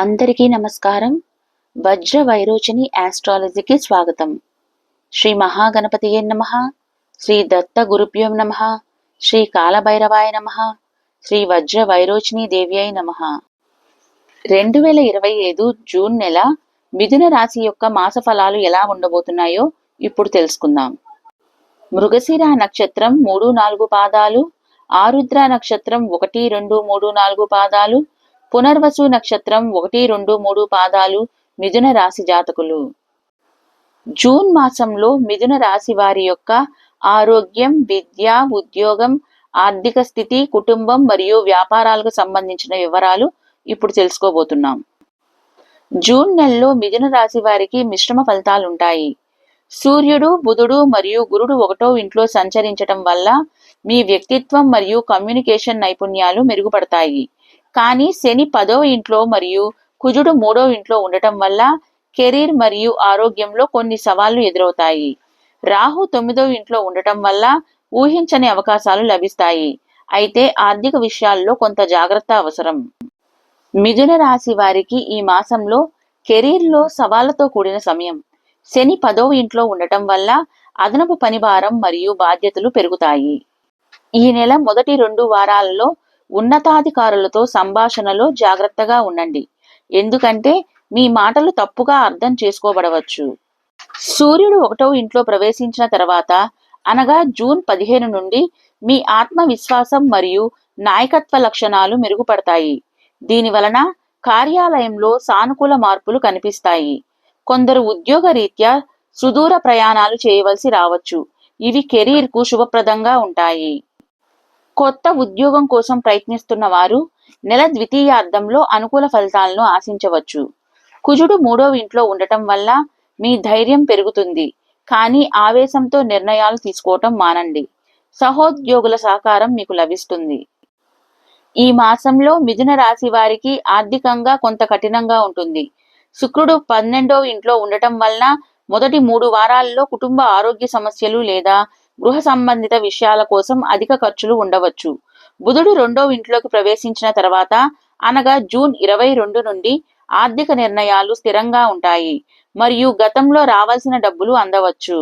అందరికీ నమస్కారం. వజ్ర వైరోచని ఆస్ట్రాలజీకి స్వాగతం. శ్రీ మహాగణపతియే నమ. శ్రీ దత్త గురుభ్యం నమ. శ్రీ కాలభైరవాయ నమ. శ్రీ వజ్ర వైరోచని దేవ్యై నమ. రెండు వేల ఇరవై ఐదు జూన్ నెల మిథున రాశి యొక్క మాస ఫలాలు ఎలా ఉండబోతున్నాయో ఇప్పుడు తెలుసుకుందాం. మృగశిర నక్షత్రం మూడు నాలుగు పాదాలు ఆరుద్ర నక్షత్రం ఒకటి రెండు మూడు నాలుగు పాదాలు పునర్వసు నక్షత్రం ఒకటి రెండు మూడు పాదాలు మిథున రాశి జాతకులు. జూన్ మాసంలో మిథున రాశి వారి యొక్క ఆరోగ్యం విద్య ఉద్యోగం ఆర్థిక స్థితి కుటుంబం మరియు వ్యాపారాలకు సంబంధించిన వివరాలు ఇప్పుడు తెలుసుకోబోతున్నాం. జూన్ నెలలో మిథున రాశి వారికి మిశ్రమ ఫలితాలు ఉంటాయి. సూర్యుడు బుధుడు మరియు గురుడు ఒకటో ఇంట్లో సంచరించటం వల్ల మీ వ్యక్తిత్వం మరియు కమ్యూనికేషన్ నైపుణ్యాలు మెరుగుపడతాయి. కానీ శని పదో ఇంట్లో మరియు కుజుడు మూడో ఇంట్లో ఉండటం వల్ల కెరీర్ మరియు ఆరోగ్యంలో కొన్ని సవాళ్ళు ఎదురవుతాయి. రాహు తొమ్మిదో ఇంట్లో ఉండటం వల్ల ఊహించని అవకాశాలు లభిస్తాయి. అయితే ఆర్థిక విషయాల్లో కొంత జాగ్రత్త అవసరం. మిథున రాశి వారికి ఈ మాసంలో కెరీర్లో సవాళ్ళతో కూడిన సమయం. శని పదో ఇంట్లో ఉండటం వల్ల అదనపు పనిభారం మరియు బాధ్యతలు పెరుగుతాయి. ఈ నెల మొదటి రెండు వారాలలో ఉన్నతాధికారులతో సంభాషణలో జాగ్రత్తగా ఉండండి. ఎందుకంటే మీ మాటలు తప్పుగా అర్థం చేసుకోబడవచ్చు. సూర్యుడు ఒకటో ఇంట్లో ప్రవేశించిన తర్వాత అనగా జూన్ పదిహేను నుండి మీ ఆత్మవిశ్వాసం మరియు నాయకత్వ లక్షణాలు మెరుగుపడతాయి. దీని వలన కార్యాలయంలో సానుకూల మార్పులు కనిపిస్తాయి. కొందరు ఉద్యోగ రీత్యా సుదూర ప్రయాణాలు చేయవలసి రావచ్చు. ఇవి కెరీర్కు శుభప్రదంగా ఉంటాయి. కొత్త ఉద్యోగం కోసం ప్రయత్నిస్తున్న వారు నెల ద్వితీయార్థంలో అనుకూల ఫలితాలను ఆశించవచ్చు. కుజుడు మూడో ఇంట్లో ఉండటం వల్ల మీ ధైర్యం పెరుగుతుంది. కానీ ఆవేశంతో నిర్ణయాలు తీసుకోవటం మానండి. సహోద్యోగుల సహకారం మీకు లభిస్తుంది. ఈ మాసంలో మిథున రాశి వారికి ఆర్థికంగా కొంత కఠినంగా ఉంటుంది. శుక్రుడు పన్నెండో ఇంట్లో ఉండటం వలన మొదటి మూడు వారాల్లో కుటుంబ ఆరోగ్య సమస్యలు లేదా గృహ సంబంధిత విషయాల కోసం అధిక ఖర్చులు ఉండవచ్చు. బుధుడు రెండో ఇంట్లోకి ప్రవేశించిన తర్వాత అనగా జూన్ ఇరవై రెండు నుండి ఆర్థిక నిర్ణయాలు స్థిరంగా ఉంటాయి మరియు గతంలో రావాల్సిన డబ్బులు అందవచ్చు.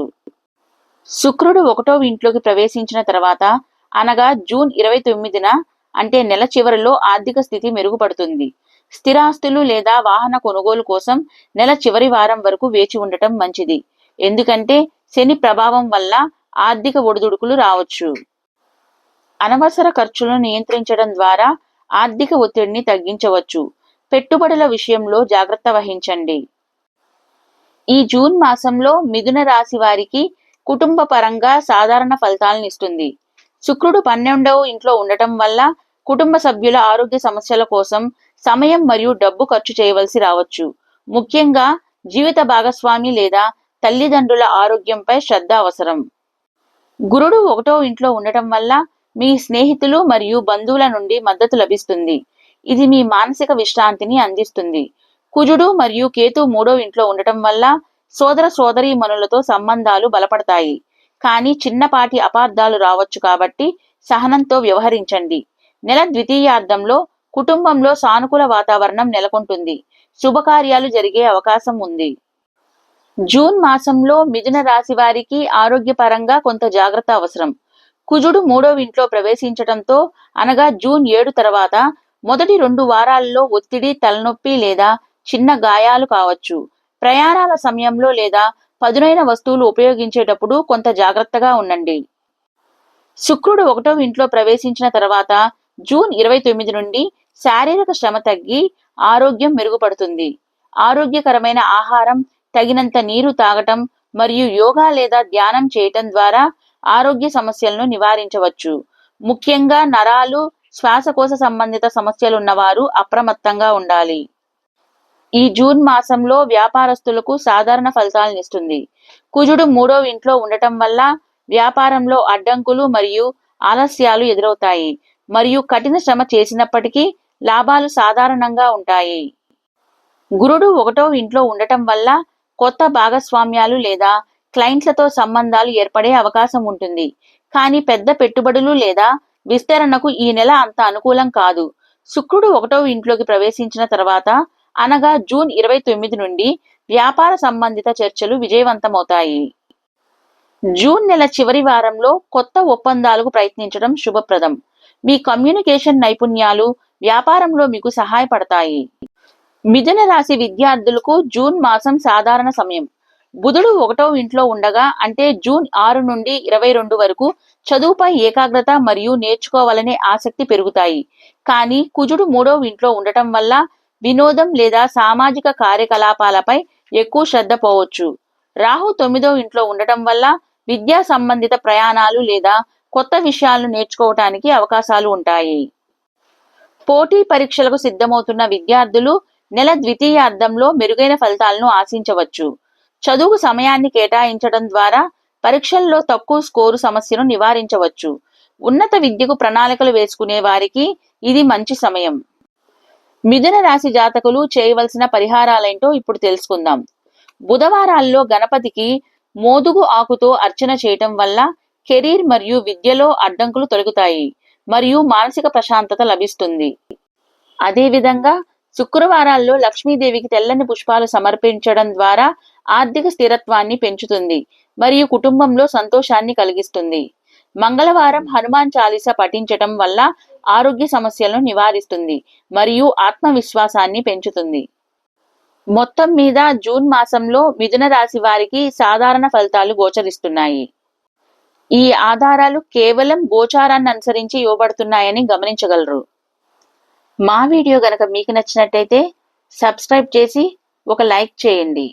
శుక్రుడు ఒకటో ఇంట్లోకి ప్రవేశించిన తర్వాత అనగా జూన్ ఇరవై తొమ్మిదిన అంటే నెల చివరిలో ఆర్థిక స్థితి మెరుగుపడుతుంది. స్థిరాస్తులు లేదా వాహన కొనుగోలు కోసం నెల చివరి వారం వరకు వేచి ఉండటం మంచిది. ఎందుకంటే శని ప్రభావం వల్ల ఆర్థిక ఒడిదుడుకులు రావచ్చు. అనవసర ఖర్చులను నియంత్రించడం ద్వారా ఆర్థిక ఒత్తిడిని తగ్గించవచ్చు. పెట్టుబడుల విషయంలో జాగ్రత్త వహించండి. ఈ జూన్ మాసంలో మిథున రాశి వారికి కుటుంబ పరంగా సాధారణ ఫలితాలను ఇస్తుంది. శుక్రుడు పన్నెండవ ఇంట్లో ఉండటం వల్ల కుటుంబ సభ్యుల ఆరోగ్య సమస్యల కోసం సమయం మరియు డబ్బు ఖర్చు చేయవలసి రావచ్చు. ముఖ్యంగా జీవిత భాగస్వామి లేదా తల్లిదండ్రుల ఆరోగ్యంపై శ్రద్ధ అవసరం. గురుడు ఒకటో ఇంట్లో ఉండటం వల్ల మీ స్నేహితులు మరియు బంధువుల నుండి మద్దతు లభిస్తుంది. ఇది మీ మానసిక విశ్రాంతిని అందిస్తుంది. కుజుడు మరియు కేతు మూడో ఇంట్లో ఉండటం వల్ల సోదర సోదరీ మనులతో సంబంధాలు బలపడతాయి. కానీ చిన్నపాటి అపార్థాలు రావచ్చు కాబట్టి సహనంతో వ్యవహరించండి. నెల ద్వితీయార్థంలో కుటుంబంలో సానుకూల వాతావరణం నెలకొంటుంది. శుభకార్యాలు జరిగే అవకాశం ఉంది. జూన్ మాసంలో మిథున రాశి వారికి ఆరోగ్యపరంగా కొంత జాగ్రత్త అవసరం. కుజుడు మూడో ఇంట్లో ప్రవేశించటంతో అనగా జూన్ ఏడు తర్వాత మొదటి రెండు వారాల్లో ఒత్తిడి తలనొప్పి లేదా చిన్న గాయాలు కావచ్చు. ప్రయాణాల సమయంలో లేదా పదునైన వస్తువులు ఉపయోగించేటప్పుడు కొంత జాగ్రత్తగా ఉండండి. శుక్రుడు ఒకటో ఇంట్లో ప్రవేశించిన తర్వాత జూన్ ఇరవై తొమ్మిది నుండి శారీరక శ్రమ తగ్గి ఆరోగ్యం మెరుగుపడుతుంది. ఆరోగ్యకరమైన ఆహారం తగినంత నీరు తాగటం మరియు యోగా లేదా ధ్యానం చేయటం ద్వారా ఆరోగ్య సమస్యలను నివారించవచ్చు. ముఖ్యంగా నరాలు శ్వాసకోశ సంబంధిత సమస్యలు ఉన్నవారు అప్రమత్తంగా ఉండాలి. ఈ జూన్ మాసంలో వ్యాపారస్తులకు సాధారణ ఫలితాలను ఇస్తుంది. కుజుడు మూడో ఇంట్లో ఉండటం వల్ల వ్యాపారంలో అడ్డంకులు మరియు ఆలస్యాలు ఎదురవుతాయి మరియు కఠిన శ్రమ చేసినప్పటికీ లాభాలు సాధారణంగా ఉంటాయి. గురుడు ఒకటో ఇంట్లో ఉండటం వల్ల కొత్త భాగస్వామ్యాలు లేదా క్లయింట్లతో సంబంధాలు ఏర్పడే అవకాశం ఉంటుంది. కానీ పెద్ద పెట్టుబడులు లేదా విస్తరణకు ఈ నెల అంత అనుకూలం కాదు. శుక్రుడు ఒకటో ఇంట్లోకి ప్రవేశించిన తర్వాత అనగా జూన్ ఇరవై తొమ్మిది నుండి వ్యాపార సంబంధిత చర్చలు విజయవంతమవుతాయి. జూన్ నెల చివరి వారంలో కొత్త ఒప్పందాలకు ప్రయత్నించడం శుభప్రదం. మీ కమ్యూనికేషన్ నైపుణ్యాలు వ్యాపారంలో మీకు సహాయపడతాయి. మిథున రాశి విద్యార్థులకు జూన్ మాసం సాధారణ సమయం. బుధుడు ఒకటో ఇంట్లో ఉండగా అంటే జూన్ ఆరు నుండి ఇరవై రెండు వరకు చదువుపై ఏకాగ్రత మరియు నేర్చుకోవాలనే ఆసక్తి పెరుగుతాయి. కానీ కుజుడు మూడో ఇంట్లో ఉండటం వల్ల వినోదం లేదా సామాజిక కార్యకలాపాలపై ఎక్కువ శ్రద్ధ పోవచ్చు. రాహు తొమ్మిదో ఇంట్లో ఉండటం వల్ల విద్యా సంబంధిత ప్రయాణాలు లేదా కొత్త విషయాలను నేర్చుకోవటానికి అవకాశాలు ఉంటాయి. పోటీ పరీక్షలకు సిద్ధమవుతున్న విద్యార్థులు నెల ద్వితీయ అర్థంలో మెరుగైన ఫలితాలను ఆశించవచ్చు. చదువు సమయాన్ని కేటాయించడం ద్వారా పరీక్షల్లో తక్కువ స్కోరు సమస్యను నివారించవచ్చు. ఉన్నత విద్యకు ప్రణాళికలు వేసుకునే వారికి ఇది మంచి సమయం. మిథున రాశి జాతకులు చేయవలసిన పరిహారాలేంటో ఇప్పుడు తెలుసుకుందాం. బుధవారాల్లో గణపతికి మోదుగు ఆకుతో అర్చన చేయటం వల్ల కెరీర్ మరియు విద్యలో అడ్డంకులు తొలగుతాయి మరియు మానసిక ప్రశాంతత లభిస్తుంది. అదేవిధంగా శుక్రవారాల్లో లక్ష్మీదేవికి తెల్లని పుష్పాలు సమర్పించడం ద్వారా ఆర్థిక స్థిరత్వాన్ని పెంచుతుంది మరియు కుటుంబంలో సంతోషాన్ని కలిగిస్తుంది. మంగళవారం హనుమాన్ చాలీస పఠించటం వల్ల ఆరోగ్య సమస్యలను నివారిస్తుంది మరియు ఆత్మవిశ్వాసాన్ని పెంచుతుంది. మొత్తం మీద జూన్ మాసంలో మిథున రాశి వారికి సాధారణ ఫలితాలు గోచరిస్తున్నాయి. ఈ ఆధారాలు కేవలం గోచారాన్ని అనుసరించి ఇవ్వబడుతున్నాయని గమనించగలరు. మా వీడియో గనక మీకు నచ్చినట్టయితే సబ్స్క్రైబ్ చేసి ఒక లైక్ చేయండి.